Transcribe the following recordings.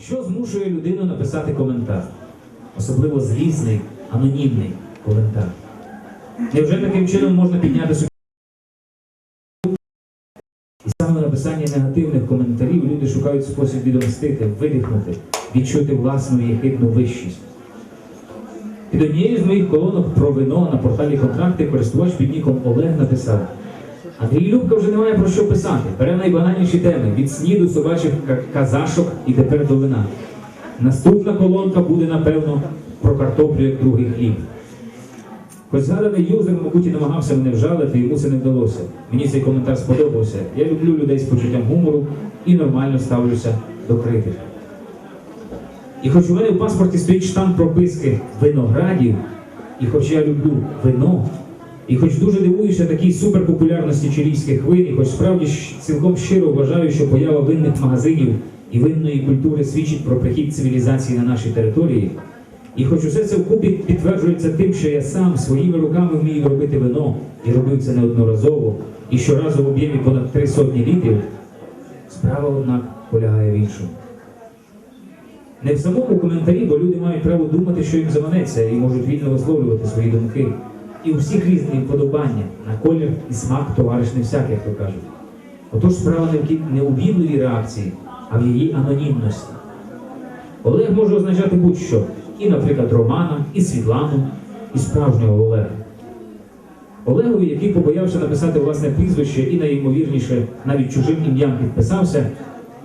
Що змушує людину написати коментар? Особливо злісний, анонімний коментар. Невже таким чином можна підняти собі? І саме написання негативних коментарів люди шукають спосіб відомстити, видихнути, відчути власну єхидну вищість. Під однією з моїх колонок про вино на порталі контракти користувач під ніком Олег написав: Андрій Любка вже немає про що писати. Бере найбанальніші теми від сніду собачих казашок і тепер до вина. Наступна колонка буде, напевно, про картоплю як другий хліб. Хоч згаданий юзер, мабуть, і намагався мене вжалити, йому це не вдалося. Мені цей коментар сподобався. Я люблю людей з почуттям гумору і нормально ставлюся до критики. І хоч у мене в паспорті стоїть штамп прописки виноградів, і хоч я люблю вино, і хоч дуже дивуюся такій суперпопулярності чилійських вин, і хоч справді цілком щиро вважаю, що поява винних магазинів і винної культури свідчить про прихід цивілізації на нашій території, і хоч усе це вкупі підтверджується тим, що я сам своїми руками вмію робити вино і робив це неодноразово, і щоразу в об'ємі понад три сотні літрів, справа, однак, полягає в іншому. Не в самому коментарі, бо люди мають право думати, що їм заманеться, і можуть вільно висловлювати свої думки. І у всіх різні вподобання на колір і смак товариш не всяк, як то кажуть. Отож справа не в не у бідливій реакції, а в її анонімності. Олег може означати будь-що, і, наприклад, Романа, і Світлану, і справжнього Олега. Олегові, який побоявся написати власне прізвище і найімовірніше навіть чужим ім'ям підписався,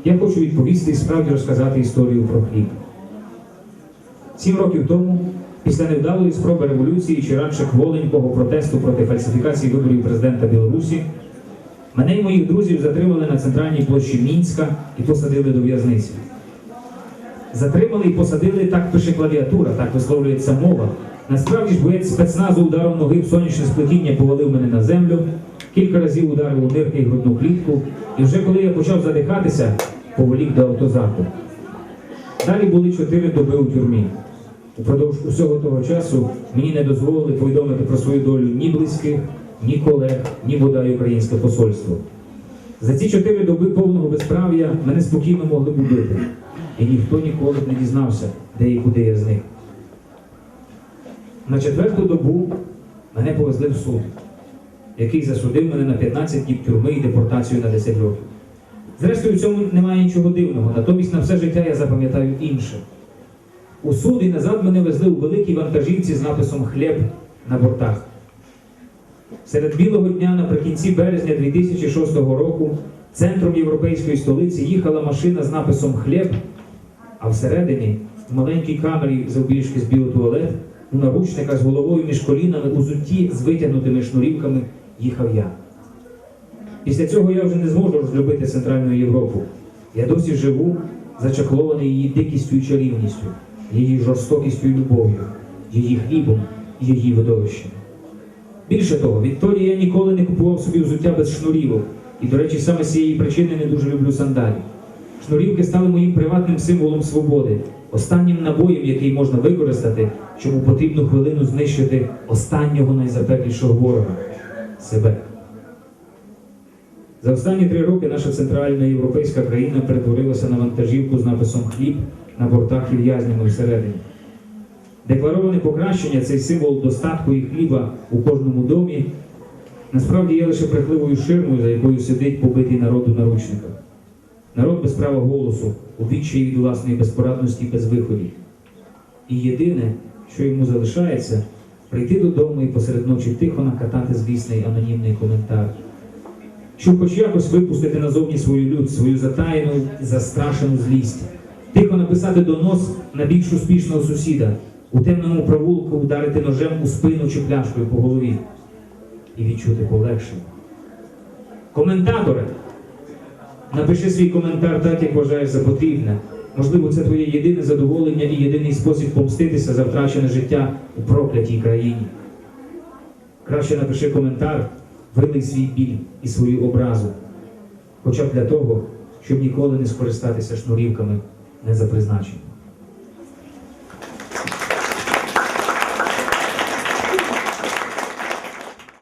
я хочу відповісти і справді розказати історію про хліб. Сім років тому, після невдалої спроби революції чи радше кволенького протесту проти фальсифікації виборів президента Білорусі, мене і моїх друзів затримали на центральній площі Мінська і посадили до в'язниці. Затримали і посадили, так пише клавіатура, так висловлюється мова. Насправді ж боєць спецназу ударом ноги в сонячне сплетіння повалив мене на землю, кілька разів ударив у нирки і грудну клітку, і вже коли я почав задихатися, поволік до автозаку. Далі були чотири доби у тюрмі. Упродовж усього того часу мені не дозволили повідомити про свою долю ні близьких, ні колег, ні бодай українське посольство. За ці чотири доби повного безправ'я мене спокійно могли б убити, і ніхто ніколи не дізнався, де і куди я зник. На четверту добу мене повезли в суд, який засудив мене на 15 днів тюрми і депортацію на 10 років. Зрештою, в цьому немає нічого дивного, натомість на все життя я запам'ятаю інше. У суд і назад мене везли у великій вантажівці з написом Хліб на бортах. Серед білого дня наприкінці березня 2006 року центром європейської столиці їхала машина з написом Хліб, а всередині, в маленькій камері завбільшки з біотуалет, у наручниках з головою між колінами, у зутті з витягнутими шнурівками їхав я. Після цього я вже не зможу розлюбити Центральну Європу. Я досі живу, зачаклований її дикістю і чарівністю, її жорстокістю і любов'ю, її хлібом і її видовищем. Більше того, відтоді я ніколи не купував собі взуття без шнурівок, і, до речі, саме з цієї причини не дуже люблю сандалі. Шнурівки стали моїм приватним символом свободи, останнім набоєм, який можна використати, щоб у потрібну хвилину знищити останнього найзапеклішого ворога себе. За останні три роки наша центральна європейська країна перетворилася на вантажівку з написом хліб на бортах і в'язнями всередині. Деклароване покращення, цей символ достатку і хліба у кожному домі, насправді є лише брехливою ширмою, за якою сидить побитий народ у наручниках. Народ без права голосу, у від власної безпорадності без виходів. І єдине, що йому залишається, прийти додому і посеред ночі тихо накатати злісний анонімний коментар щоб хоч якось випустити назовні свою лють, свою затаєну, застрашену злість, тихо написати донос на більш успішного сусіда, у темному провулку вдарити ножем у спину чи пляшкою по голові і відчути полегшення. Коментаторе, напиши свій коментар так, як вважаєш за потрібне. Можливо, це твоє єдине задоволення і єдиний спосіб помститися за втрачене життя у проклятій країні. Краще напиши коментар, вилий свій біль і свою образу, хоча б для того, щоб ніколи не скористатися шнурівками не за призначенням.